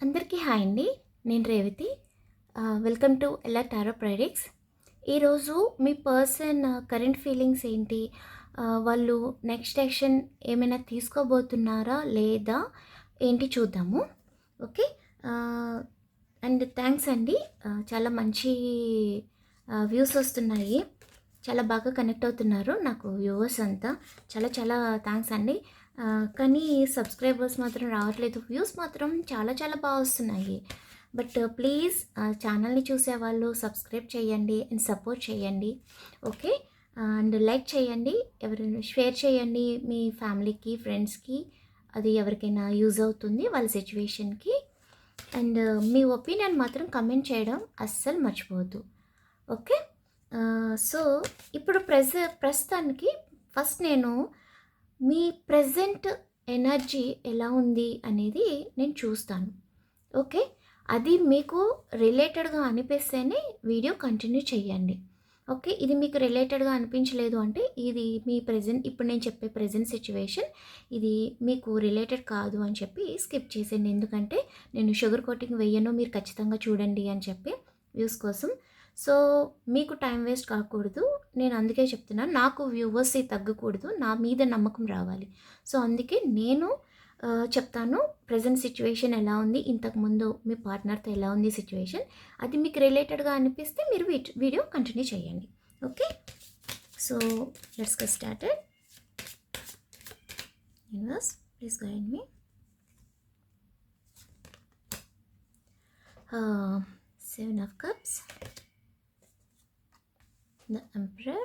అందరికీ హాయ్ అండి. నేను రేవతి. వెల్కమ్ టు ఎలా టారో ప్రైడిక్స్ ఈరోజు మీ పర్సన్ కరెంట్ ఫీలింగ్స్ ఏంటి? వాళ్ళు నెక్స్ట్ యాక్షన్ ఏమైనా తీసుకోబోతున్నారా లేదా ఏంటి చూద్దాము. ఓకే? అండ్ థ్యాంక్స్ అండి. చాలా మంచి వ్యూస్ వస్తున్నాయి. చాలా బాగా కనెక్ట్ అవుతున్నారు నాకు వ్యూవర్స్ అంతా. చాలా చాలా థ్యాంక్స్ అండి. కానీ సబ్స్క్రైబర్స్ మాత్రం రావట్లేదు. వ్యూస్ మాత్రం చాలా చాలా బాగా వస్తున్నాయి. బట్ ప్లీజ్ ఛానల్ని చూసేవాళ్ళు సబ్స్క్రైబ్ చేయండి అండ్ సపోర్ట్ చేయండి. ఓకే? అండ్ లైక్ చేయండి. ఎవరైనా షేర్ చేయండి మీ ఫ్యామిలీకి ఫ్రెండ్స్కి. అది ఎవరికైనా యూజ్ అవుతుంది వాళ్ళ సిచ్యువేషన్కి. అండ్ మీ ఒపీనియన్ మాత్రం కమెంట్ చేయడం అస్సలు మర్చిపోవద్దు. ఓకే? సో ఇప్పుడు ప్రెజ ప్రస్తుతానికి ఫస్ట్ నేను మీ ప్రజెంట్ ఎనర్జీ ఎలా ఉంది అనేది నేను చూస్తాను. ఓకే? అది మీకు రిలేటెడ్గా అనిపిస్తేనే వీడియో కంటిన్యూ చేయండి ఓకే? ఇది మీకు రిలేటెడ్గా అనిపించలేదు అంటే ఇది మీ ప్రజెంట్ ఇప్పుడు నేను చెప్పే ప్రజెంట్ సిచ్యువేషన్ ఇది మీకు రిలేటెడ్ కాదు అని చెప్పి స్కిప్ చేసేయండి. ఎందుకంటే నేను షుగర్ కోటింగ్ వెయ్యను మీరు ఖచ్చితంగా చూడండి అని చెప్పి వ్యూస్ కోసం సో మీకు టైం వేస్ట్ కాకూడదు. నేను అందుకే చెప్తున్నాను నాకు వ్యూవర్స్ తగ్గకూడదు. నా మీద నమ్మకం రావాలి. సో అందుకే నేను చెప్తాను ప్రజెంట్ సిచ్యువేషన్ ఎలా ఉంది ఇంతకుముందు మీ పార్ట్నర్తో ఎలా ఉంది సిచ్యువేషన్ అది మీకు రిలేటెడ్గా అనిపిస్తే మీరు వీట్- వీడియో కంటిన్యూ చేయండి. Okay? So let's get started. Universe please guide me. Seven of cups. The emperor.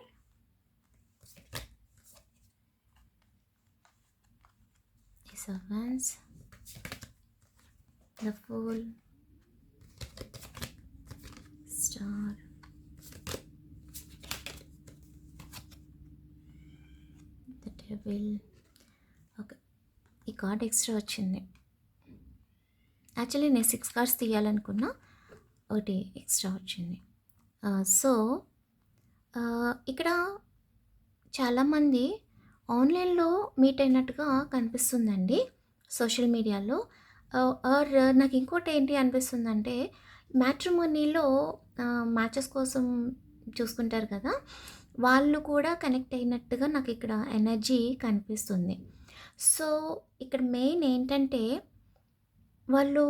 Ace of wands the fool star. The devil. Okay ఈ కార్డ్ ఎక్స్ట్రా వచ్చింది. యాక్చువల్లీ నేను సిక్స్ కార్డ్స్ తీయాలనుకున్నా ఒకటి ఎక్స్ట్రా వచ్చింది. So ఆ, ఇక్కడ చాలామంది ఆన్లైన్లో మీట్ అయినట్టుగా కనిపిస్తుందండి సోషల్ మీడియాలో. ఆర్ నాకు ఇంకోటి ఏంటి అనిపిస్తుందంటే మ్యాట్రిమోనీలో మ్యాచెస్ కోసం చూసుకుంటారు కదా వాళ్ళు కూడా కనెక్ట్ అయినట్టుగా నాకు ఇక్కడ ఎనర్జీ కనిపిస్తుంది. సో ఇక్కడ మెయిన్ ఏంటంటే వాళ్ళు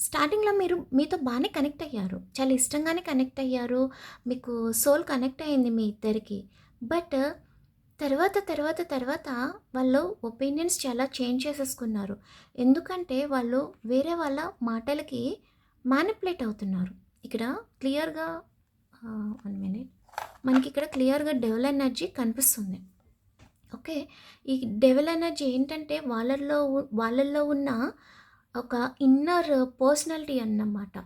స్టార్టింగ్లో మీరు మీతో బాగానే కనెక్ట్ అయ్యారు. చాలా ఇష్టంగానే కనెక్ట్ అయ్యారు. మీకు సోల్ కనెక్ట్ అయింది మీ ఇద్దరికి. బట్ తర్వాత తర్వాత తర్వాత వాళ్ళు ఒపీనియన్స్ చాలా చేంజ్ చేసేసుకున్నారు. ఎందుకంటే వాళ్ళు వేరే వాళ్ళ మాటలకి మ్యానిపులేట్ అవుతున్నారు. ఇక్కడ క్లియర్గా వన్ మినిట్. మనకి ఇక్కడ క్లియర్గా డెవల్ ఎనర్జీ కనిపిస్తుంది. ఓకే? ఈ డెవల్ ఎనర్జీ ఏంటంటే వాళ్ళల్లో వాళ్ళల్లో ఉన్న ఒక ఇన్నర్ పర్సనాలిటీ అన్నమాట.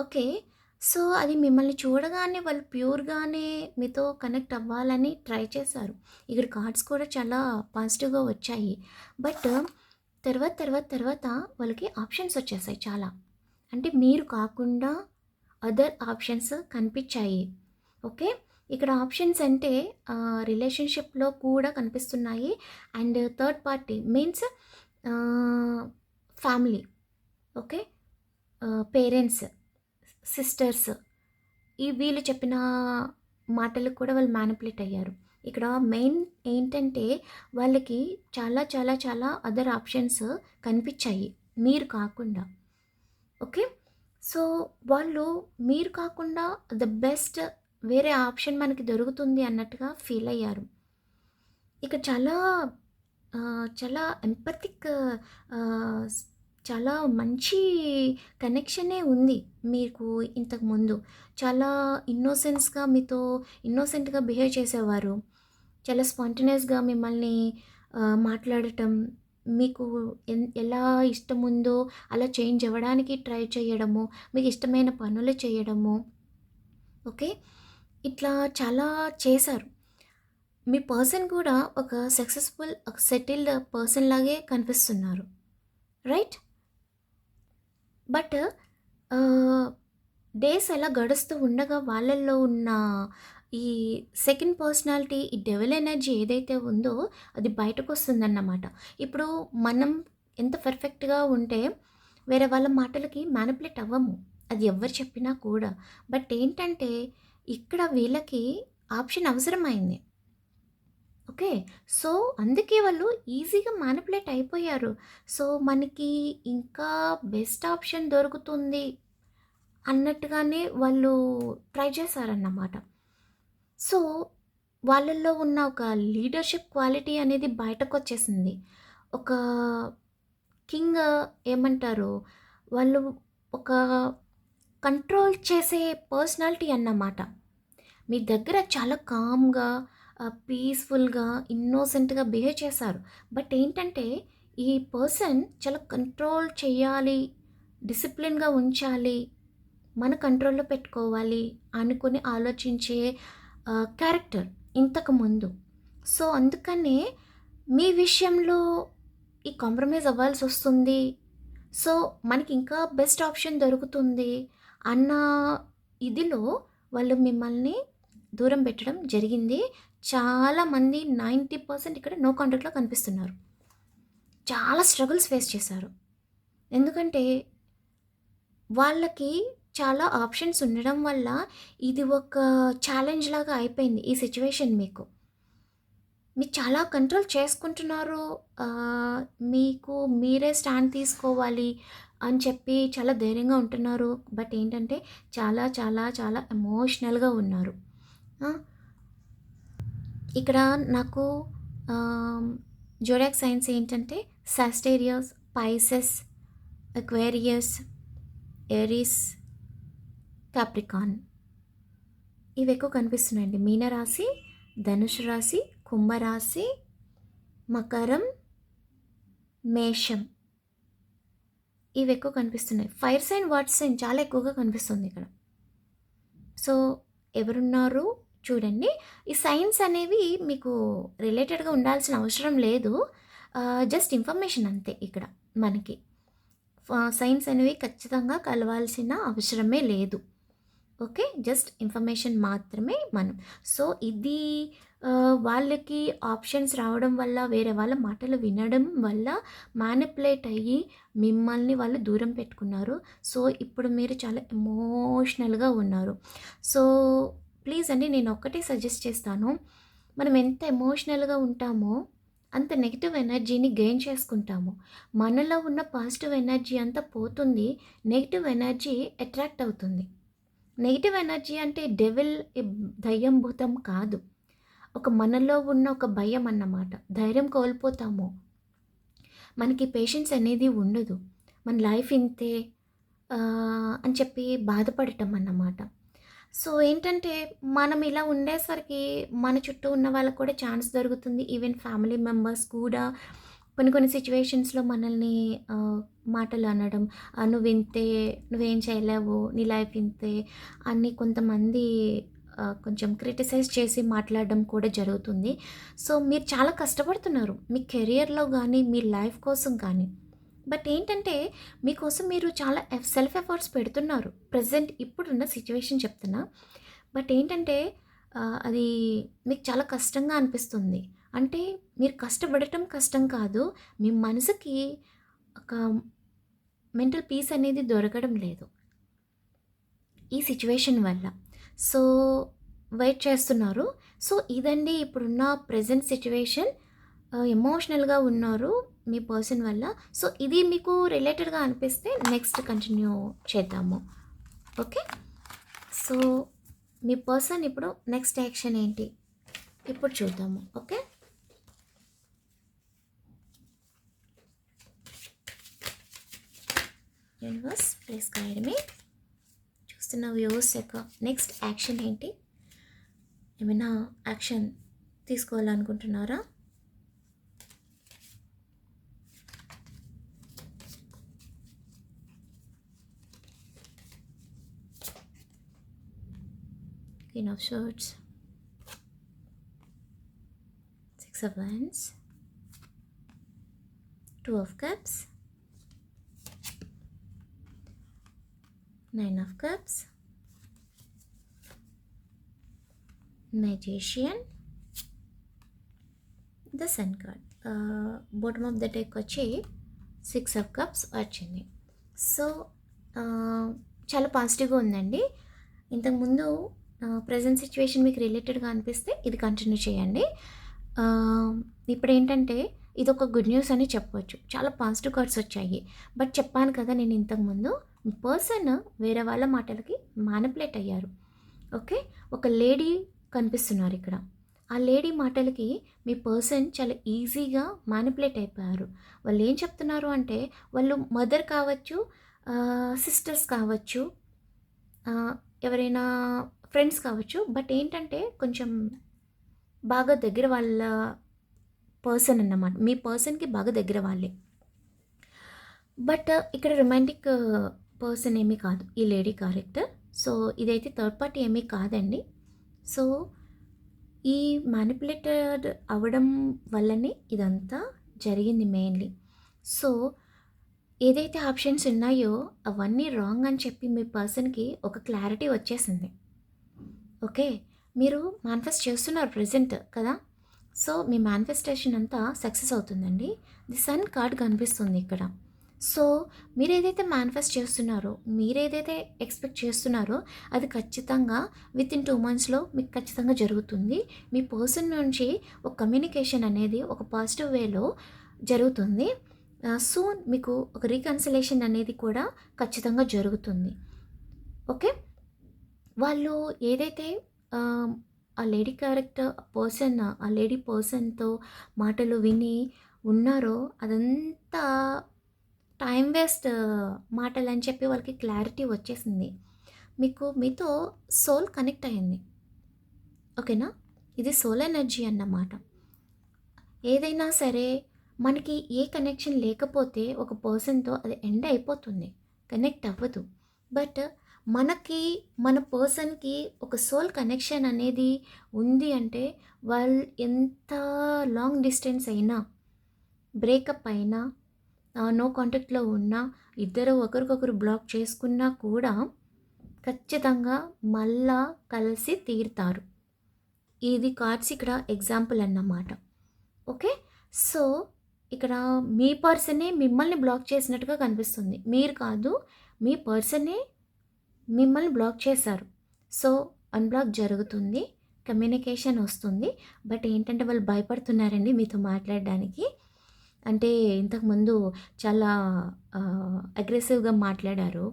ఓకే? సో అది మిమ్మల్ని చూడగానే వాళ్ళు ప్యూర్గానే మీతో కనెక్ట్ అవ్వాలని ట్రై చేశారు. ఇక్కడ కార్డ్స్ కూడా చాలా పాజిటివ్గా వచ్చాయి. బట్ తర్వాత తర్వాత తర్వాత వాళ్ళకి ఆప్షన్స్ వచ్చేసాయి చాలా. అంటే మీరు కాకుండా అదర్ ఆప్షన్స్ కనిపించాయి. ఓకే? ఇక్కడ ఆప్షన్స్ అంటే రిలేషన్షిప్లో కూడా కనిపిస్తున్నాయి. And third party means family okay? Parents sisters ఈ వీళ్ళు చెప్పిన మాటలకు కూడా వాళ్ళు మ్యానిపులేట్ అయ్యారు. ఇక్కడ మెయిన్ ఏంటంటే వాళ్ళకి చాలా చాలా చాలా అదర్ ఆప్షన్స్ కనిపించాయి. మీరు కాకుండా ఓకే? సో వాళ్ళు మీరు కాకుండా ద బెస్ట్ వేరే ఆప్షన్ మనకి దొరుకుతుంది అన్నట్టుగా ఫీల్ అయ్యారు. ఇక చాలా చాలా ఎంపతిక్ చాలా మంచి కనెక్షనే ఉంది మీకు ఇంతకు ముందు. చాలా ఇన్నోసెన్స్గా మీతో ఇన్నోసెంట్గా బిహేవ్ చేసేవారు. చాలా స్పాంటనియస్గా మిమ్మల్ని మాట్లాడటం మీకు ఎన్- ఎలా ఇష్టం ఉందో అలా చేంజ్ అవ్వడానికి ట్రై చేయడము మీకు ఇష్టమైన పనులు చేయడము ఓకే? ఇట్లా చాలా చేశారు. మీ పర్సన్ కూడా ఒక సక్సెస్ఫుల్ ఒక సెటిల్డ్ పర్సన్ లాగే కనిపిస్తున్నారు. రైట్ బట్ డేస్ అలా గడుస్తూ ఉండగా వాళ్ళల్లో ఉన్న ఈ సెకండ్ పర్సనాలిటీ ఈ డెవల్ ఎనర్జీ ఏదైతే ఉందో అది బయటకు వస్తుందన్నమాట ఇప్పుడు మనం ఎంత పర్ఫెక్ట్గా ఉంటే వేరే వాళ్ళ మాటలకి మ్యానిపులేట్ అవ్వము. అది ఎవరు చెప్పినా కూడా. బట్ ఏంటంటే ఇక్కడ వీళ్ళకి ఆప్షన్ అవసరమైంది. ఓకే. సో అందుకే వాళ్ళు ఈజీగా మ్యానిపులేట్ అయిపోయారు. సో మనకి ఇంకా బెస్ట్ ఆప్షన్ దొరుకుతుంది అన్నట్టుగానే వాళ్ళు ట్రై చేశారన్నమాట. సో వాళ్ళల్లో ఉన్న ఒక లీడర్షిప్ క్వాలిటీ అనేది బయటకు వచ్చేసింది ఒక కింగ్ ఏమంటారు? వాళ్ళు ఒక కంట్రోల్ చేసే పర్సనాలిటీ అన్నమాట. మీ దగ్గర చాలా కామ్గా పీస్ఫుల్గా ఇన్నోసెంట్గా బిహేవ్ చేశారు. బట్ ఏంటంటే ఈ పర్సన్ చాలా కంట్రోల్ చేయాలి డిసిప్లిన్గా ఉంచాలి మన కంట్రోల్లో పెట్టుకోవాలి అనుకుని ఆలోచించే క్యారెక్టర్ ఇంతకు ముందు. సో అందుకనే మీ విషయంలో ఈ కాంప్రమైజ్ అవ్వాల్సి వస్తుంది. సో మనకి ఇంకా బెస్ట్ ఆప్షన్ దొరుకుతుంది అన్న ఇదిలో వాళ్ళు మిమ్మల్ని దూరం పెట్టడం జరిగింది. చాలామంది నైంటీ పర్సెంట్ ఇక్కడ నో కాంటాక్ట్లో కనిపిస్తున్నారు. చాలా స్ట్రగుల్స్ ఫేస్ చేశారు. ఎందుకంటే వాళ్ళకి చాలా ఆప్షన్స్ ఉండడం వల్ల ఇది ఒక ఛాలెంజ్ లాగా అయిపోయింది ఈ సిచ్యువేషన్ మీకు. మీరు చాలా కంట్రోల్ చేసుకుంటున్నారు. మీకు మీరే స్టాండ్ తీసుకోవాలి అని చెప్పి చాలా ధైర్యంగా ఉంటున్నారు. బట్ ఏంటంటే చాలా చాలా చాలా ఎమోషనల్గా ఉన్నారు. ఇక్కడ నాకు జోడాక్ సైన్స్ ఏంటంటే Sagittarius Pisces Aquarius Aries Capricorn ఇవి ఎక్కువ కనిపిస్తున్నాయండి. మీనరాశి ధనుసు రాశి కుంభరాశి మకరం మేషం. ఇవి ఎక్కువ కనిపిస్తున్నాయి. ఫైర్ సైన్ వాటర్ సైన్ చాలా ఎక్కువగా కనిపిస్తుంది ఇక్కడ. సో ఎవరున్నారు? చూడండి. ఈ సైన్స్ అనేవి మీకు రిలేటెడ్గా ఉండాల్సిన అవసరం లేదు. జస్ట్ ఇన్ఫర్మేషన్ అంతే ఇక్కడ మనకి. సైన్స్ అనేవి ఖచ్చితంగా కలవాల్సిన అవసరమే లేదు. ఓకే? జస్ట్ ఇన్ఫర్మేషన్ మాత్రమే మనం. సో ఇది వాళ్ళకి ఆప్షన్స్ రావడం వల్ల వేరే వాళ్ళ మాటలు వినడం వల్ల మ్యానిపులేట్ అయ్యి మిమ్మల్ని వాళ్ళు దూరం పెట్టుకున్నారు. సో ఇప్పుడు మీరు చాలా ఎమోషనల్గా ఉన్నారు. సో ప్లీజ్ అండి నేను ఒక్కటే సజెస్ట్ చేస్తాను. మనం ఎంత ఎమోషనల్గా ఉంటామో అంత నెగిటివ్ ఎనర్జీని గెయిన్ చేసుకుంటాము. మనలో ఉన్న పాజిటివ్ ఎనర్జీ అంతా పోతుంది నెగిటివ్ ఎనర్జీ అట్రాక్ట్ అవుతుంది. నెగిటివ్ ఎనర్జీ అంటే డెవిల్ దయ్యం భూతం కాదు. ఒక మనలో ఉన్న ఒక భయం అన్నమాట. ధైర్యం కోల్పోతాము. మనకి పేషెన్స్ అనేది ఉండదు. మన లైఫ్ ఇంతే అని చెప్పి బాధపడటం అన్నమాట. సో ఏంటంటే మనం ఇలా ఉండేసరికి మన చుట్టూ ఉన్న వాళ్ళకు కూడా ఛాన్స్ దొరుకుతుంది. ఈవెన్ ఫ్యామిలీ మెంబర్స్ కూడా కొన్ని కొన్ని సిచ్యువేషన్స్లో మనల్ని మాటలు అనడం నువ్వు ఇంతే నువ్వేం చేయలేవు నీ లైఫ్ ఇంతే అని కొంతమంది కొంచెం క్రిటిసైజ్ చేసి మాట్లాడడం కూడా జరుగుతుంది. సో మీరు చాలా కష్టపడుతున్నారు. మీ కెరియర్లో కానీ మీ లైఫ్ కోసం కానీ బట్ ఏంటంటే మీకోసం మీరు చాలా సెల్ఫ్ ఎఫర్ట్స్ పెడుతున్నారు. ప్రజెంట్ ఇప్పుడున్న సిచ్యువేషన్ చెప్తున్నా. బట్ ఏంటంటే అది మీకు చాలా కష్టంగా అనిపిస్తుంది. అంటే మీరు కష్టపడటం కష్టం కాదు. మీ మనసుకి ఒక మెంటల్ పీస్ అనేది దొరకడం లేదు. ఈ సిచ్యువేషన్ వల్ల. సో వెయిట్ చేస్తున్నారు. సో ఇదండి ఇప్పుడున్న ప్రజెంట్ సిచ్యువేషన్. ఎమోషనల్గా ఉన్నారు మీ పర్సన్ వల్ల. సో ఇది మీకు రిలేటెడ్గా అనిపిస్తే నెక్స్ట్ కంటిన్యూ చేద్దాము. ఓకే సో మీ పర్సన్ ఇప్పుడు నెక్స్ట్ యాక్షన్ ఏంటి? ఇప్పుడు చూద్దాము. Okay universe please guide me చూస్తున్న వ్యూస్ యొక్క నెక్స్ట్ యాక్షన్ ఏంటి? ఏమైనా యాక్షన్ తీసుకోవాలనుకుంటున్నారా? Queen of Swords, Six of Wands, Two of Cups, Nine of Cups, Magician, the sun card bottom of the deck వచ్చి six of cups వచ్చింది so చాలా పాజిటివ్గా ఉందండి ఇంతకుముందు ప్రజెంట్ సిచ్యువేషన్ మీకు రిలేటెడ్గా అనిపిస్తే ఇది కంటిన్యూ చేయండి. ఇప్పుడు ఏంటంటే ఇది ఒక గుడ్ న్యూస్ అని చెప్పవచ్చు చాలా పాజిటివ్ కార్డ్స్ వచ్చాయి. బట్ చెప్పాను కదా నేను ఇంతకుముందు పర్సన్ వేరే వాళ్ళ మాటలకి మానిపులేట్ అయ్యారు. ఓకే ఒక లేడీ కనిపిస్తున్నారు ఇక్కడ. ఆ లేడీ మాటలకి మీ పర్సన్ చాలా ఈజీగా మానిపులేట్ అయిపోయారు. వాళ్ళు ఏం చెప్తున్నారు అంటే వాళ్ళు మదర్ కావచ్చు సిస్టర్స్ కావచ్చు ఎవరైనా ఫ్రెండ్స్ కావచ్చు బట్ ఏంటంటే కొంచెం బాగా దగ్గర వాళ్ళ పర్సన్ అన్నమాట. మీ పర్సన్కి బాగా దగ్గర వాళ్ళే. బట్ ఇక్కడ రొమాంటిక్ పర్సన్ ఏమీ కాదు. ఈ లేడీ క్యారెక్టర్. సో ఇదైతే థర్డ్ పార్టీ ఏమీ కాదండి. సో ఈ మ్యానిపులేటెడ్ అవ్వడం వల్లనే ఇదంతా జరిగింది మెయిన్లీ. సో ఏదైతే ఆప్షన్స్ ఉన్నాయో అవన్నీ రాంగ్ అని చెప్పి మీ పర్సన్కి ఒక క్లారిటీ వచ్చేసింది. ఓకే మీరు మేనిఫెస్ట్ చేస్తున్నారు ప్రజెంట్ కదా? సో మీ మేనిఫెస్టేషన్ అంతా సక్సెస్ అవుతుందండి. ది సన్ కార్డ్ కనిపిస్తుంది ఇక్కడ. సో మీరు ఏదైతే మేనిఫెస్ట్ చేస్తున్నారో మీరు ఏదైతే ఎక్స్పెక్ట్ చేస్తున్నారో అది ఖచ్చితంగా విత్ ఇన్ టూ మంత్స్లో మీకు ఖచ్చితంగా జరుగుతుంది. మీ పర్సన్ నుంచి ఒక కమ్యూనికేషన్ అనేది ఒక పాజిటివ్ వేలో జరుగుతుంది. సూన్ మీకు ఒక రీకన్సిలేషన్ అనేది కూడా ఖచ్చితంగా జరుగుతుంది. ఓకే? వాళ్ళు ఏదైతే ఆ, లేడీ క్యారెక్టర్ పర్సన్ ఆ లేడీ పర్సన్తో మాటలు విని ఉన్నారో అదంతా టైం వేస్ట్ మాటలు అని చెప్పి వాళ్ళకి క్లారిటీ వచ్చేసింది. మీకు మీతో సోల్ కనెక్ట్ అయింది. ఓకేనా? ఇది సోల్ ఎనర్జీ అన్నమాట. ఏదైనా సరే మనకి ఏ కనెక్షన్ లేకపోతే ఒక పర్సన్తో అది ఎండ్ అయిపోతుంది. కనెక్ట్ అవ్వదు. బట్ మనకి మన పర్సన్కి ఒక సోల్ కనెక్షన్ అనేది ఉంది అంటే వాళ్ళు ఎంత లాంగ్ డిస్టెన్స్ అయినా బ్రేకప్ అయినా నో కాంటాక్ట్లో ఉన్నా ఇద్దరు ఒకరికొకరు బ్లాక్ చేసుకున్నా కూడా ఖచ్చితంగా మళ్ళా కలిసి తీరుతారు. ఇది కార్డ్స్ ఇక్కడ ఎగ్జాంపుల్ అన్నమాట. ఓకే? సో ఇక్కడ మీ పర్సనే మిమ్మల్ని బ్లాక్ చేసినట్టుగా కనిపిస్తుంది. మీరు కాదు మీ పర్సనే మిమ్మల్ని బ్లాక్ చేశారు. సో అన్బ్లాక్ జరుగుతుంది కమ్యూనికేషన్ వస్తుంది. బట్ ఏంటంటే వాళ్ళు భయపడుతున్నారండి మీతో మాట్లాడడానికి. అంటే ఇంతకుముందు చాలా అగ్రెసివ్గా మాట్లాడారు.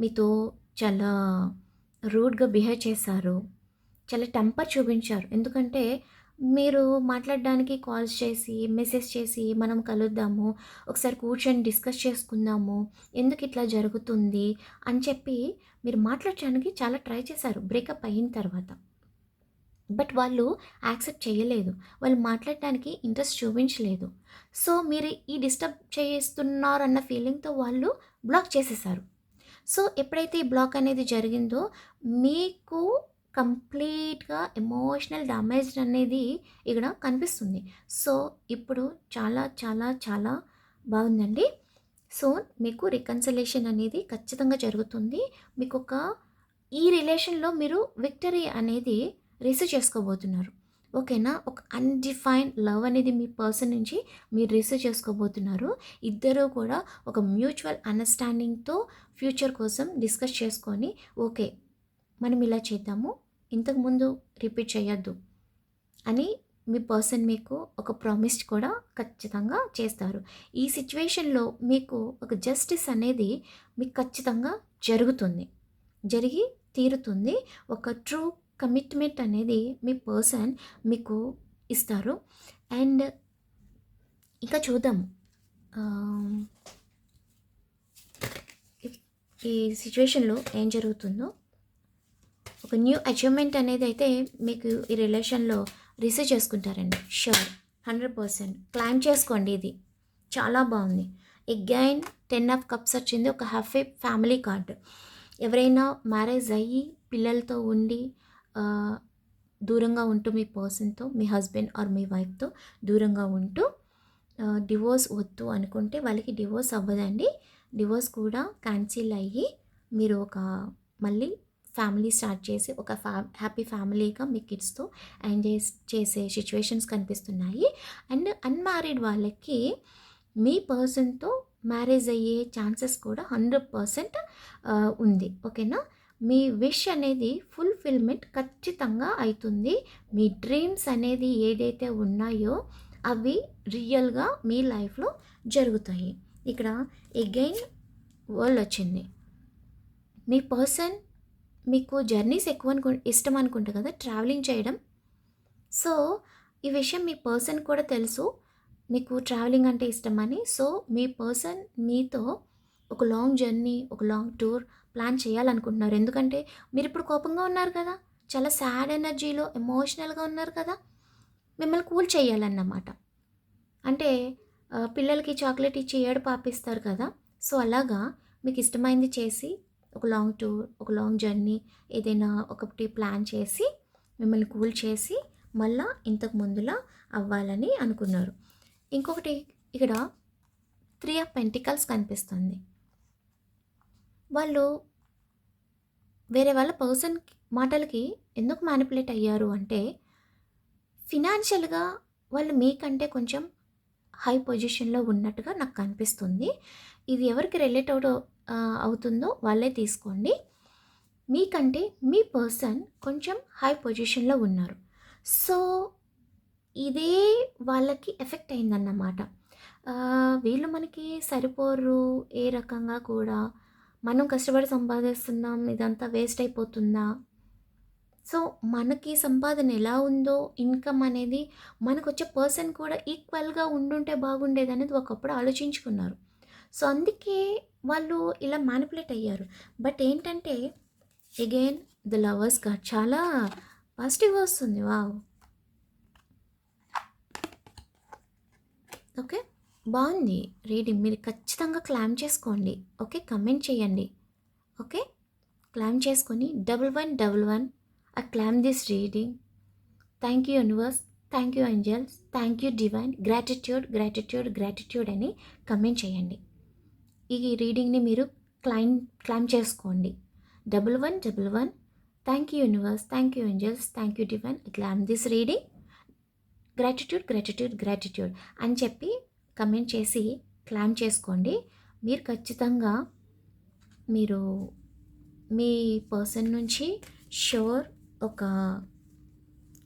మీతో చాలా రూడ్గా బిహేవ్ చేశారు. చాలా టెంపర్ చూపించారు. ఎందుకంటే మీరు మాట్లాడడానికి కాల్స్ చేసి మెసేజ్ చేసి మనం కలుద్దాము ఒకసారి కూర్చొని డిస్కస్ చేసుకుందాము ఎందుకు ఇట్లా జరుగుతుంది అని చెప్పి మీరు మాట్లాడడానికి చాలా ట్రై చేశారు బ్రేకప్ అయిన తర్వాత. బట్ వాళ్ళు యాక్సెప్ట్ చేయలేదు వాళ్ళు మాట్లాడడానికి ఇంట్రెస్ట్ చూపించలేదు. సో మీరు ఈ డిస్టర్బ్ చేస్తున్నారన్న ఫీలింగ్తో వాళ్ళు బ్లాక్ చేసేసారు. సో ఎప్పుడైతే ఈ బ్లాక్ అనేది జరిగిందో మీకు కంప్లీట్గా ఎమోషనల్ డ్యామేజ్ అనేది ఇక్కడ కనిపిస్తుంది. సో ఇప్పుడు చాలా చాలా చాలా బాగుందండి. సో మీకు రికన్సలేషన్ అనేది ఖచ్చితంగా జరుగుతుంది. మీకు ఒక ఈ రిలేషన్లో మీరు విక్టరీ అనేది రిసీవ్ చేసుకోబోతున్నారు. ఓకేనా? ఒక అన్డిఫైన్డ్ లవ్ అనేది మీ పర్సన్ నుంచి మీరు రిసీవ్ చేసుకోబోతున్నారు. ఇద్దరు కూడా ఒక మ్యూచువల్ అండర్స్టాండింగ్తో ఫ్యూచర్ కోసం డిస్కస్ చేసుకొని ఓకే మనం ఇలా చేద్దాము ఇంతకుముందు రిపీట్ చేయొద్దు అని మీ పర్సన్ మీకు ఒక ప్రామిస్ కూడా ఖచ్చితంగా చేస్తారు. ఈ సిచ్యువేషన్లో మీకు ఒక జస్టిస్ అనేది మీకు ఖచ్చితంగా జరుగుతుంది. జరిగి తీరుతుంది. ఒక ట్రూ కమిట్మెంట్ అనేది మీ పర్సన్ మీకు ఇస్తారు. అండ్ ఇంకా చూద్దాం. ఈ- ఈ సిచ్యువేషన్లో ఏం జరుగుతుందో. ఒక న్యూ అచీవ్మెంట్ అనేది అయితే మీకు ఈ రిలేషన్లో రిసీవ్ చేసుకుంటారండి. షూర్ హండ్రెడ్ పర్సెంట్ క్లైమ్ చేసుకోండి ఇది. చాలా బాగుంది. ఎగైన్ టెన్ ఆఫ్ కప్స్ వచ్చింది. ఒక హ్యాపీ ఫ్యామిలీ కార్డు ఎవరైనా మ్యారేజ్ అయ్యి పిల్లలతో ఉండి దూరంగా ఉంటూ మీ పర్సన్తో మీ హస్బెండ్ ఆర్ మీ వైఫ్తో దూరంగా ఉంటూ డివోర్స్ వద్దు అనుకుంటే వాళ్ళకి డివోర్స్ అవ్వదండి. డివోర్స్ కూడా క్యాన్సిల్ అయ్యి మీరు ఒక మళ్ళీ ఫ్యామిలీ స్టార్ట్ చేసి ఒక ఫ్యా హ్యాపీ ఫ్యామిలీగా మీ కిడ్స్తో ఎంజాయ్ చేసే సిచ్యువేషన్స్ కనిపిస్తున్నాయి. అండ్ అన్మ్యారీడ్ వాళ్ళకి మీ పర్సన్తో మ్యారేజ్ అయ్యే ఛాన్సెస్ కూడా హండ్రెడ్ పర్సెంట్ ఉంది. ఓకేనా? మీ విష్ అనేది ఫుల్ఫిల్మెంట్ ఖచ్చితంగా అవుతుంది మీ డ్రీమ్స్ అనేది ఏదైతే ఉన్నాయో అవి రియల్గా మీ లైఫ్లో జరుగుతాయి. ఇక్కడ ఎగైన్ వరల్డ్ వచ్చింది. మీ పర్సన్ మీకు జర్నీస్ ఎక్కువ అనుకు ఇష్టం అనుకుంటా కదా ట్రావెలింగ్ చేయడం. సో ఈ విషయం మీ పర్సన్ కూడా తెలుసు. మీకు ట్రావెలింగ్ అంటే ఇష్టమని సో మీ పర్సన్ మీతో ఒక లాంగ్ జర్నీ ఒక లాంగ్ టూర్ ప్లాన్ చేయాలనుకుంటున్నారు. ఎందుకంటే మీరు ఇప్పుడు కోపంగా ఉన్నారు కదా చాలా సాడ్ ఎనర్జీలో ఎమోషనల్గా ఉన్నారు కదా మిమ్మల్ని కూల్ చేయాలన్నమాట. అంటే పిల్లలకి చాక్లెట్ ఇచ్చి ఏడు పాపిస్తారు కదా సో అలాగా మీకు ఇష్టమైంది చేసి ఒక లాంగ్ టూర్ ఒక లాంగ్ జర్నీ ఏదైనా ఒకటి ప్లాన్ చేసి మిమ్మల్ని కూల్ చేసి మళ్ళా ఇంతకు ముందులా అవ్వాలని అనుకున్నారు. ఇంకొకటి ఇక్కడ త్రీ ఆఫ్ పెంటికల్స్ కనిపిస్తుంది. వాళ్ళు వేరే వాళ్ళ పర్సన్ మాటలకి ఎందుకు మ్యానిపులేట్ అయ్యారు అంటే ఫినాన్షియల్గా వాళ్ళు మీకంటే కొంచెం హై పొజిషన్లో ఉన్నట్టుగా నాకు కనిపిస్తుంది. ఇది ఎవరికి రిలేట్ అవుడో అవుతుందో వాళ్ళే తీసుకోండి. మీకంటే మీ పర్సన్ కొంచెం హై పొజిషన్లో ఉన్నారు. సో ఇదే వాళ్ళకి ఎఫెక్ట్ అయిందన్నమాట. వీళ్ళు మనకి సరిపోరు ఏ రకంగా కూడా. మనం కష్టపడి సంపాదిస్తున్నాం ఇదంతా వేస్ట్ అయిపోతుందా? సో మనకి సంపాదన ఎలా ఉందో ఇన్కమ్ అనేది మనకు వచ్చే పర్సన్ కూడా ఈక్వల్గా ఉండుంటే బాగుండేది అనేది ఒకప్పుడు ఆలోచించుకున్నారు. సో అందుకే వాళ్ళు ఇలా మ్యానిపులేట్ అయ్యారు. బట్ ఏంటంటే అగైన్ ద లవర్స్గా చాలా పాజిటివ్ వస్తుంది. వావ్ ఓకే బాగుంది. రీడింగ్ మీరు ఖచ్చితంగా క్లామ్ చేసుకోండి. ఓకే కమెంట్ చేయండి. ఓకే క్లామ్ చేసుకొని double one double one I claim this reading thank you universe thank you angels thank you divine gratitude gratitude gratitude అని comment చేయండి. ఈ రీడింగ్ని మీరు క్లైమ్ క్లైమ్ చేసుకోండి. Double one double one. Thank you universe thank you angels thank you divine claim this reading gratitude gratitude gratitude అని చెప్పి comment చేసి claim చేసుకోండి. మీరు ఖచ్చితంగా మీరు మీ పర్సన్ నుంచి షోర్ ఒక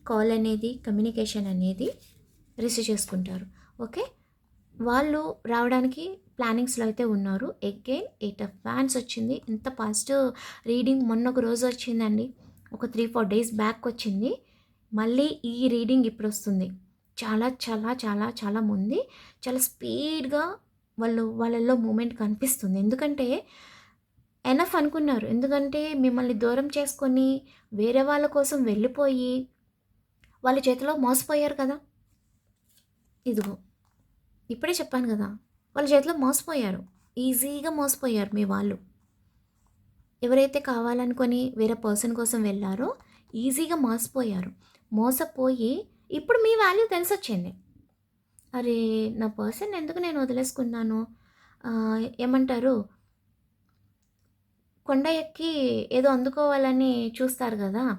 కాల్ అనేది కమ్యూనికేషన్ అనేది రిసీవ్ చేసుకుంటారు. ఓకే వాళ్ళు రావడానికి ప్లానింగ్స్లో అయితే ఉన్నారు. అగైన్ ఎయిట్ ఆఫ్ ఫ్యాన్స్ వచ్చింది. ఇంత ఫాస్ట్ రీడింగ్ మొన్న ఒక రోజు వచ్చిందండి. ఒక త్రీ ఫోర్ డేస్ బ్యాక్ వచ్చింది. మళ్ళీ ఈ రీడింగ్ ఇప్పుడు వస్తుంది. చాలా చాలా చాలా చాలా ముందు. చాలా స్పీడ్గా వాళ్ళు వాళ్ళల్లో మూమెంట్ కనిపిస్తుంది. ఎందుకంటే ఎనఫ్ అనుకున్నారు. ఎందుకంటే మిమ్మల్ని దూరం చేసుకొని వేరే వాళ్ళ కోసం వెళ్ళిపోయి వాళ్ళ చేతిలో మోసపోయారు కదా. ఇదిగో ఇప్పుడే చెప్పాను కదా. వాళ్ళ చేతిలో మోసపోయారు. ఈజీగా మోసపోయారు మీ వాళ్ళు. ఎవరైతే కావాలనుకొని వేరే పర్సన్ కోసం వెళ్ళారో ఈజీగా మోసపోయారు. మోసపోయి ఇప్పుడు మీ వాల్యూ తెలిసొచ్చింది. అరే నా పర్సన్ ఎందుకు నేను వదిలేసుకున్నాను? ఏమంటారు? కొండ ఎక్కి ఏదో అందుకోవాలని చూస్తారు కదా?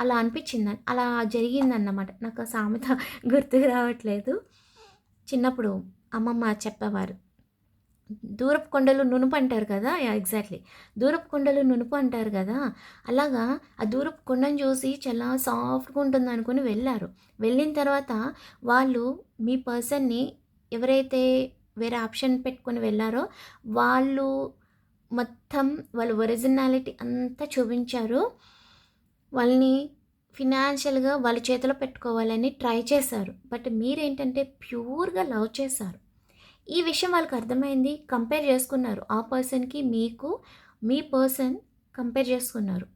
అలా అనిపించింది. అలా జరిగిందన్నమాట. నాకు ఆ సామెత గుర్తుకు రావట్లేదు. చిన్నప్పుడు అమ్మమ్మ చెప్పేవారు. దూరపు కొండలు నునుపు అంటారు కదా? ఎగ్జాక్ట్లీ. దూరపు కొండలు నునుపు అంటారు కదా? అలాగా ఆ దూరపు కొండను చూసి చాలా సాఫ్ట్గా ఉంటుంది అనుకుని వెళ్ళారు. వెళ్ళిన తర్వాత వాళ్ళు మీ పర్సన్ని ఎవరైతే వేరే ఆప్షన్ పెట్టుకొని వెళ్ళారో వాళ్ళు మొత్తం వాళ్ళ ఒరిజినాలిటీ అంతా చూపించారు. వాళ్ళని ఫినాన్షియల్గా వాళ్ళ చేతిలో పెట్టుకోవాలని ట్రై చేశారు. బట్ మీరేంటంటే ప్యూర్గా లవ్ చేశారు. ఈ విషయం వాళ్ళకి అర్థమైంది. కంపేర్ చేసుకున్నారు. ఆ పర్సన్కి మీకు మీ పర్సన్ కంపేర్ చేసుకున్నారు.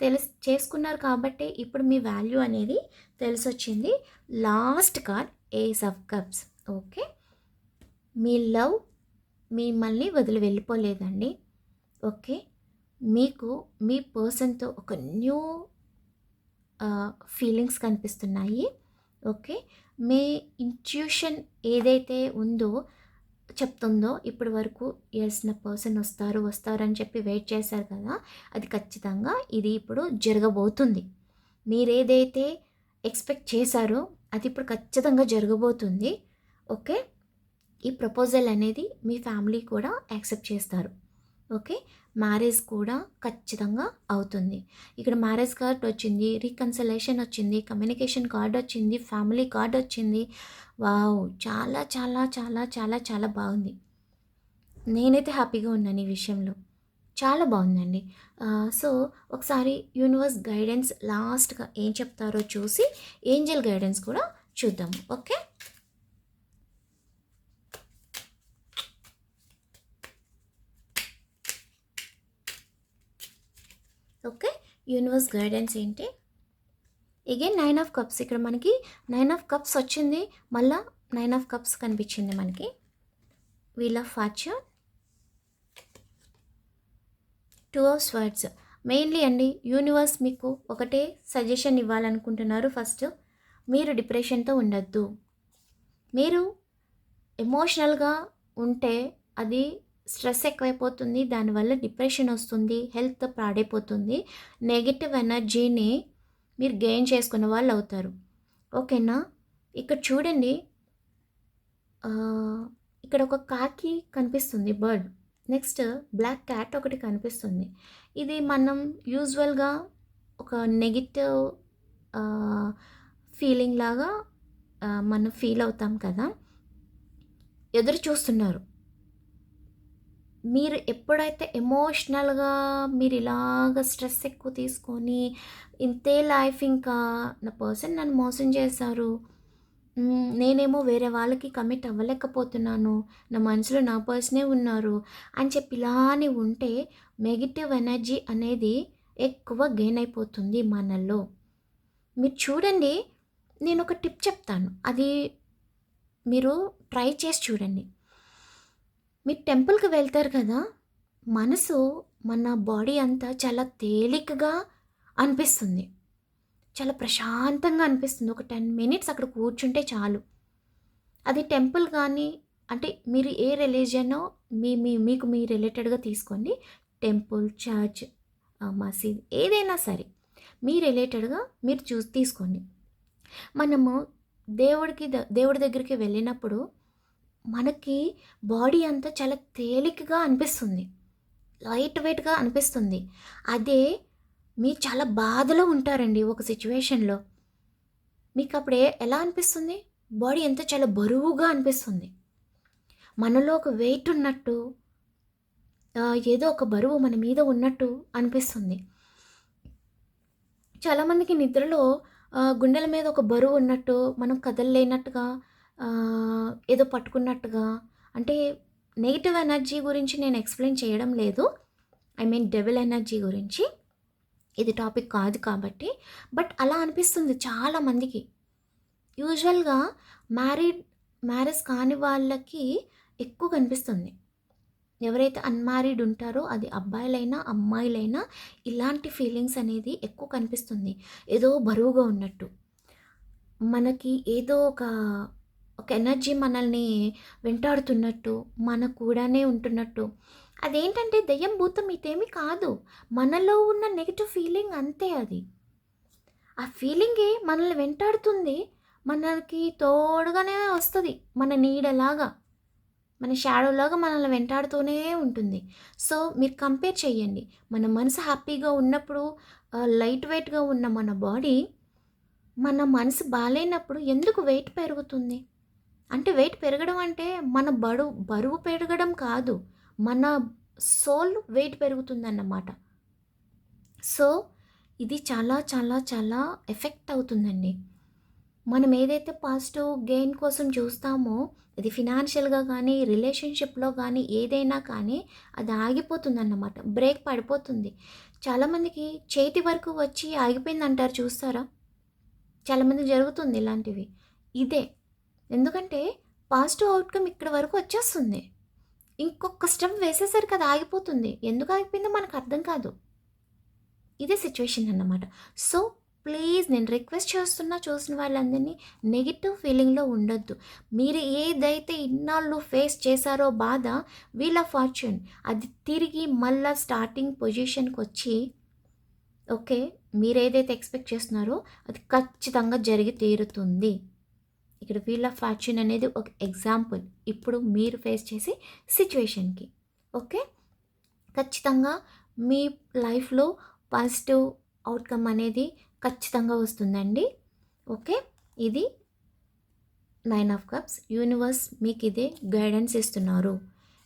తెలుసు చేసుకున్నారు కాబట్టి ఇప్పుడు మీ వాల్యూ అనేది తెలిసొచ్చింది. Last card ace of cups okay me love మిమ్మల్ని వదిలి వెళ్ళిపోలేదండి. ఓకే మీకు మీ పర్సన్తో ఒక న్యూ ఫీలింగ్స్ కనిపిస్తున్నాయి. ఓకే మీ ఇంట్యూషన్ ఏదైతే ఉందో చెప్తుందో ఇప్పటి వరకు ఎస్ నా పర్సన్ వస్తారు వస్తారు అని చెప్పి వెయిట్ చేశారు కదా అది ఖచ్చితంగా ఇది ఇప్పుడు జరగబోతుంది. మీరేదైతే ఎక్స్పెక్ట్ చేశారో అది ఇప్పుడు ఖచ్చితంగా జరగబోతుంది. ఓకే ఈ ప్రపోజల్ అనేది మీ ఫ్యామిలీ కూడా యాక్సెప్ట్ చేస్తారు. ఓకే? మ్యారేజ్ కూడా ఖచ్చితంగా అవుతుంది. ఇక్కడ మ్యారేజ్ కార్డ్ వచ్చింది రీకన్సలేషన్ వచ్చింది కమ్యూనికేషన్ కార్డ్ వచ్చింది ఫ్యామిలీ కార్డ్ వచ్చింది. వావ్! చాలా చాలా చాలా చాలా చాలా బాగుంది. నేనైతే హ్యాపీగా ఉన్నాను ఈ విషయంలో. చాలా బాగుందండి. సో ఒకసారి యూనివర్స్ గైడెన్స్ లాస్ట్గా ఏం చెప్తారో చూసి ఏంజల్ గైడెన్స్ కూడా చూద్దాము. ఓకే? ఓకే? యూనివర్స్ గైడెన్స్ ఏంటి? అగైన్ నైన్ ఆఫ్ కప్స్ ఇక్కడ మనకి నైన్ ఆఫ్ కప్స్ వచ్చింది. మళ్ళా నైన్ ఆఫ్ కప్స్ కనిపించింది మనకి. Wheel of fortune two of swords mainly అండి యూనివర్స్ మీకు ఒకటే సజెషన్ ఇవ్వాలనుకుంటున్నారు ఫస్ట్ మీరు డిప్రెషన్తో ఉండొద్దు. మీరు ఎమోషనల్గా ఉంటే అది స్ట్రెస్ ఎక్కువైపోతుంది దానివల్ల డిప్రెషన్ వస్తుంది హెల్త్ పాడైపోతుంది. నెగిటివ్ ఎనర్జీని మీరు గెయిన్ చేసుకున్న వాళ్ళు అవుతారు. ఓకేనా? ఇక్కడ చూడండి. ఇక్కడ ఒక కాకి కనిపిస్తుంది బర్డ్. నెక్స్ట్ బ్లాక్ క్యాట్ ఒకటి కనిపిస్తుంది. ఇది మనం యూజువల్గా ఒక నెగిటివ్ ఫీలింగ్ లాగా మనం ఫీల్ అవుతాం కదా. ఎదురు చూస్తున్నారు. మీరు ఎప్పుడైతే ఎమోషనల్గా మీరు ఇలాగ స్ట్రెస్ ఎక్కువ తీసుకొని ఇంతే లైఫ్ ఇంకా నా పర్సన్ నన్ను మోసం చేశారు నేనేమో వేరే వాళ్ళకి కమిట్ అవ్వలేకపోతున్నాను నా మనసులో నా పర్సనే ఉన్నారు అని చెప్పి ఇలానే ఉంటే నెగిటివ్ ఎనర్జీ అనేది ఎక్కువ గెయిన్ అయిపోతుంది మనలో. మీరు చూడండి నేను ఒక టిప్ చెప్తాను. అది మీరు ట్రై చేసి చూడండి. మీరు టెంపుల్కి వెళ్తారు కదా మనసు మన బాడీ అంతా చాలా తేలికగా అనిపిస్తుంది. చాలా ప్రశాంతంగా అనిపిస్తుంది. ఒక టెన్ మినిట్స్ అక్కడ కూర్చుంటే చాలు. అది టెంపుల్ కానీ అంటే మీరు ఏ రిలీజియనో మీ మీ మీకు మీ రిలేటెడ్గా తీసుకోండి. టెంపుల్ చర్చ్ మసీద్ ఏదైనా సరే మీ రిలేటెడ్గా మీరు చూ తీసుకోండి. మనము దేవుడికి దేవుడి దగ్గరికి వెళ్ళినప్పుడు మనకి బాడీ అంతా చాలా తేలికగా అనిపిస్తుంది. లైట్ వెయిట్గా అనిపిస్తుంది. అదే మీరు చాలా బాధలో ఉంటారండి ఒక సిచ్యువేషన్లో. మీకు అప్పుడే ఎలా అనిపిస్తుంది? బాడీ అంతా చాలా బరువుగా అనిపిస్తుంది. మనలో ఒక వెయిట్ ఉన్నట్టు ఏదో ఒక బరువు మన మీద ఉన్నట్టు అనిపిస్తుంది. చాలామందికి నిద్రలో గుండెల మీద ఒక బరువు ఉన్నట్టు మనం కదలలేనట్టుగా ఏదో పట్టుకున్నట్టుగా. అంటే నెగిటివ్ ఎనర్జీ గురించి నేను ఎక్స్ప్లెయిన్ చేయడం లేదు. ఐ మీన్ డెవిల్ ఎనర్జీ గురించి. ఇది టాపిక్ కాదు కాబట్టి. బట్ అలా అనిపిస్తుంది చాలామందికి యూజువల్గా మ్యారీడ్ మ్యారేజ్ కాని వాళ్ళకి ఎక్కువ కనిపిస్తుంది. ఎవరైతే అన్మ్యారీడ్ ఉంటారో అది అబ్బాయిలైనా అమ్మాయిలైనా ఇలాంటి ఫీలింగ్స్ అనేది ఎక్కువ కనిపిస్తుంది. ఏదో బరువుగా ఉన్నట్టు. మనకి ఏదో ఒక ఒక ఎనర్జీ మనల్ని వెంటాడుతున్నట్టు మన కూడానే ఉంటున్నట్టు. అదేంటంటే దయ్యం భూతం ఇదేమీ కాదు. మనలో ఉన్న నెగిటివ్ ఫీలింగ్ అంతే అది. ఆ ఫీలింగే మనల్ని వెంటాడుతుంది. మనకి తోడుగానే వస్తుంది. మన నీడలాగా మన షాడోలాగా మనల్ని వెంటాడుతూనే ఉంటుంది. సో మీరు కంపేర్ చేయండి. మన మనసు హ్యాపీగా ఉన్నప్పుడు లైట్ వెయిట్గా ఉన్న మన బాడీ మన మనసు బాగాలేనప్పుడు ఎందుకు వెయిట్ పెరుగుతుంది? అంటే వెయిట్ పెరగడం అంటే మన బరువు బరువు పెరగడం కాదు మన సోల్ వెయిట్ పెరుగుతుందన్నమాట. సో ఇది చాలా చాలా చాలా ఎఫెక్ట్ అవుతుందండి. మనం ఏదైతే పాజిటివ్ గెయిన్ కోసం చూస్తామో అది ఫినాన్షియల్గా కానీ రిలేషన్షిప్లో కానీ ఏదైనా కానీ అది ఆగిపోతుందన్నమాట. బ్రేక్ పడిపోతుంది. చాలామందికి చేతి వరకు వచ్చి ఆగిపోయింది అంటారు చూస్తారా చాలామంది జరుగుతుంది ఇలాంటివి. ఇదే. ఎందుకంటే పాజిటివ్ అవుట్కమ్ ఇక్కడ వరకు వచ్చేస్తుంది. ఇంకొక స్టెప్ వేసేసరికి అది ఆగిపోతుంది. ఎందుకు ఆగిపోయిందో మనకు అర్థం కాదు. ఇదే సిచ్యువేషన్ అన్నమాట. సో ప్లీజ్ నేను రిక్వెస్ట్ చేస్తున్నా చూసిన వాళ్ళందరినీ నెగిటివ్ ఫీలింగ్లో ఉండొద్దు. మీరు ఏదైతే ఇన్నాళ్ళు ఫేస్ చేశారో బాధ వీల్ ఆఫ్ ఫార్చ్యూన్. అది తిరిగి మళ్ళా స్టార్టింగ్ పొజిషన్కి వచ్చి ఓకే మీరు ఏదైతే ఎక్స్పెక్ట్ చేస్తున్నారో అది ఖచ్చితంగా జరిగి తీరుతుంది. ఇక్కడ వీల్ ఆఫ్ ఫార్చ్యూన్ అనేది ఒక ఎగ్జాంపుల్ ఇప్పుడు మీరు ఫేస్ చేసే సిచ్యువేషన్కి ఓకే ఖచ్చితంగా మీ లైఫ్లో పాజిటివ్ అవుట్కమ్ అనేది ఖచ్చితంగా వస్తుందండి. ఓకే ఇది నైన్ ఆఫ్ కప్స్ యూనివర్స్ మీకు ఇదే గైడెన్స్ ఇస్తున్నారు.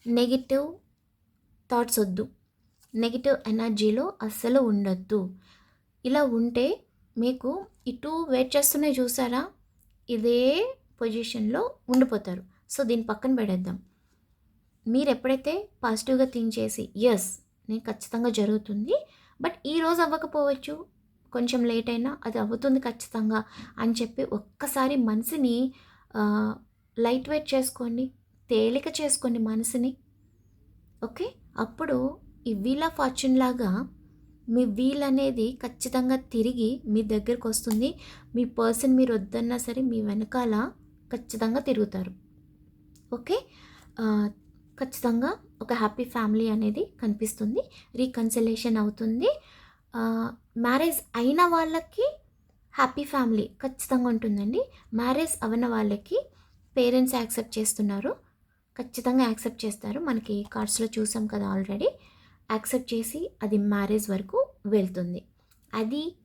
నెగిటివ్ థాట్స్ వద్దు. నెగిటివ్ ఎనర్జీలో అస్సలు ఉండొద్దు. ఇలా ఉంటే మీకు ఇటు వెయిట్ చేస్తున్నాయి చూసారా? ఇదే పొజిషన్లో ఉండిపోతారు. సో దీన్ని పక్కన పెడేద్దాం. మీరు ఎప్పుడైతే పాజిటివ్గా థింక్ చేసి ఎస్ నేను ఖచ్చితంగా జరుగుతుంది బట్ ఈరోజు అవ్వకపోవచ్చు కొంచెం లేట్ అయినా అది అవుతుంది ఖచ్చితంగా అని చెప్పి ఒక్కసారి మనసుని లైట్ వెయిట్ చేసుకోండి తేలిక చేసుకోండి మనసుని. ఓకే? అప్పుడు ఈ వీల్ ఆఫ్ ఫార్చ్యూన్ లాగా మీ వీల్ అనేది ఖచ్చితంగా తిరిగి మీ దగ్గరకు వస్తుంది. మీ పర్సన్ మీరు వద్దన్నా సరే మీ వెనకాల ఖచ్చితంగా తిరుగుతారు. ఓకే? ఖచ్చితంగా ఒక హ్యాపీ ఫ్యామిలీ అనేది కనిపిస్తుంది. రీకన్సలేషన్ అవుతుంది. మ్యారేజ్ అయిన వాళ్ళకి హ్యాపీ ఫ్యామిలీ ఖచ్చితంగా ఉంటుందండి. మ్యారేజ్ అవన వాళ్ళకి పేరెంట్స్ యాక్సెప్ట్ చేస్తున్నారు. ఖచ్చితంగా యాక్సెప్ట్ చేస్తారు. మనకి కార్డ్స్లో చూసాం కదా ఆల్రెడీ. యాక్సెప్ట్ చేసి అది మ్యారేజ్ వరకు వెళ్తుంది. అది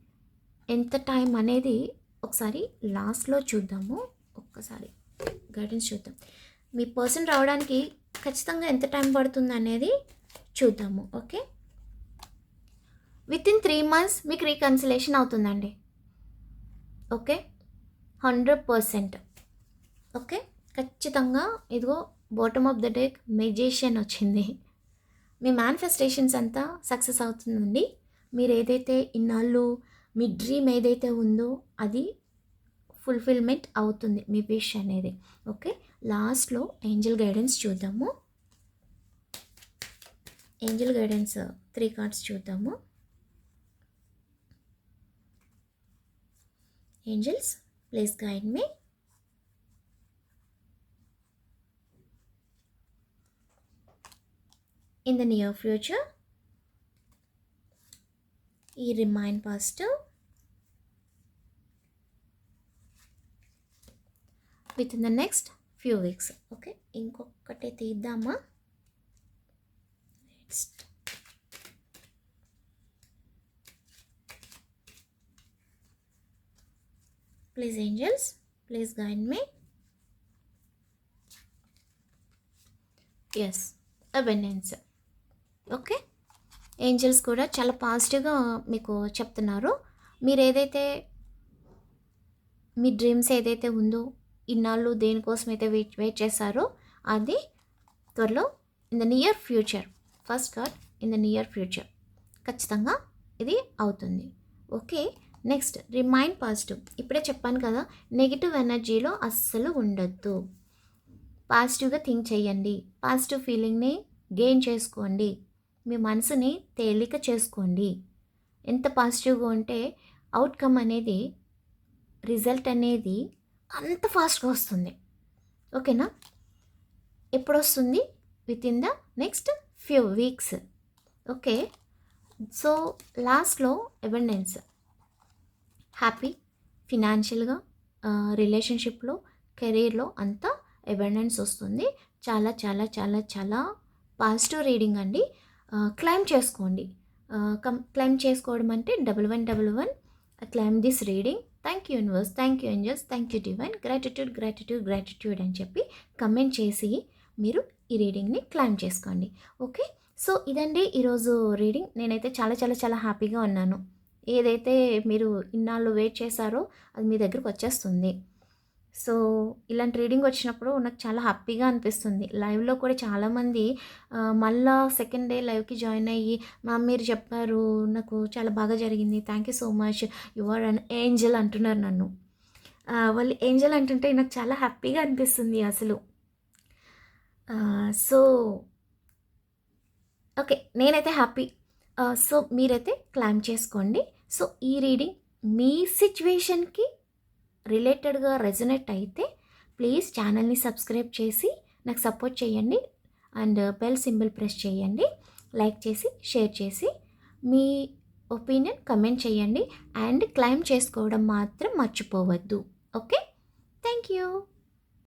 ఎంత టైం అనేది ఒకసారి లాస్ట్లో చూద్దాము. ఒక్కసారి గైడెన్స్ చూద్దాం. మీ పర్సన్ రావడానికి ఖచ్చితంగా ఎంత టైం పడుతుంది అనేది చూద్దాము. Okay? Within three months మీకు రీకన్సిలేషన్ అవుతుందండి. ఓకే? Hundred percent. ఓకే? ఖచ్చితంగా ఇదిగో bottom of the deck magician వచ్చింది. మీ మేనిఫెస్టేషన్స్ అంతా సక్సెస్ అవుతుందండి. మీరు ఏదైతే ఇన్నాళ్ళు మీ డ్రీమ్ ఏదైతే ఉందో అది ఫుల్ఫిల్మెంట్ అవుతుంది మీ విష్ అనేది. ఓకే? లాస్ట్లో ఏంజల్ గైడెన్స్ చూద్దాము. ఏంజల్ గైడెన్స్ త్రీ కార్డ్స్ చూద్దాము. Angels please guide me. In the near future ఈ remind positive within the next few weeks okay ఇంకొకటి తీద్దామా next please angels please guide me as abundance okay angels కూడా చాలా పాజిటివ్గా మీకు చెప్తున్నారు. మీరు ఏదైతే మీ డ్రీమ్స్ ఏదైతే ఉందో ఇన్నాళ్ళు దేనికోసం అయితే వెయిట్ వెయిట్ చేశారో అది త్వరలో in the near future. First card in the near future. ఖచ్చితంగా ఇది అవుతుంది. Okay next remind positive. ఇప్పుడే చెప్పాను కదా నెగిటివ్ ఎనర్జీలో అస్సలు ఉండొద్దు. పాజిటివ్గా థింక్ చేయండి. పాజిటివ్ ఫీలింగ్ని గెయిన్ చేసుకోండి. మీ మనసుని తేలిక చేసుకోండి. ఎంత పాజిటివ్గా ఉంటే అవుట్కమ్ అనేది రిజల్ట్ అనేది అంత ఫాస్ట్గా వస్తుంది. ఓకేనా? ఎప్పుడు వస్తుంది within the next few weeks okay? So లాస్ట్లో అబెండెన్స్ హ్యాపీ ఫినాన్షియల్గా రిలేషన్షిప్లో కెరీర్లో అంతా అబెండెన్స్ వస్తుంది. చాలా చాలా చాలా చాలా పాజిటివ్ రీడింగ్ అండి. క్లైమ్ చేసుకోండి. కం క్లైమ్ చేసుకోవడం అంటే double one double one claim this reading. Thank you universe thank you angels thank you divine. Gratitude gratitude gratitude అని చెప్పి కమెంట్ చేసి మీరు ఈ రీడింగ్ని క్లైమ్ చేసుకోండి. ఓకే? సో ఇదండి ఈరోజు రీడింగ్. నేనైతే చాలా చాలా చాలా హ్యాపీగా ఉన్నాను. ఏదైతే మీరు ఇన్నాళ్ళు వెయిట్ చేశారో అది మీ దగ్గరకు వచ్చేస్తుంది. సో ఇలాంటి రీడింగ్ వచ్చినప్పుడు నాకు చాలా హ్యాపీగా అనిపిస్తుంది. లైవ్లో కూడా చాలామంది మళ్ళా సెకండ్ డే లైవ్కి జాయిన్ అయ్యి మ్యామ్ మీరు చెప్పారు నాకు చాలా బాగా జరిగింది thank you so much you are an angel అంటున్నారు నన్ను. వాళ్ళు ఏంజల్ అంటుంటే నాకు చాలా హ్యాపీగా అనిపిస్తుంది అసలు. సో ఓకే నేనైతే హ్యాపీ. సో మీరైతే క్లైమ్ చేసుకోండి. సో ఈ రీడింగ్ మీ సిచ్యువేషన్కి రిలేటెడ్గా రెజనేట్ అయితే ప్లీజ్ ఛానల్ని సబ్స్క్రైబ్ చేసి నాకు సపోర్ట్ చేయండి. అండ్ బెల్ సింబల్ ప్రెస్ చేయండి. లైక్ చేసి షేర్ చేసి మీ ఒపీనియన్ కమెంట్ చేయండి. అండ్ క్లైమ్ చేసుకోవడం మాత్రం మర్చిపోవద్దు. ఓకే? Thank you.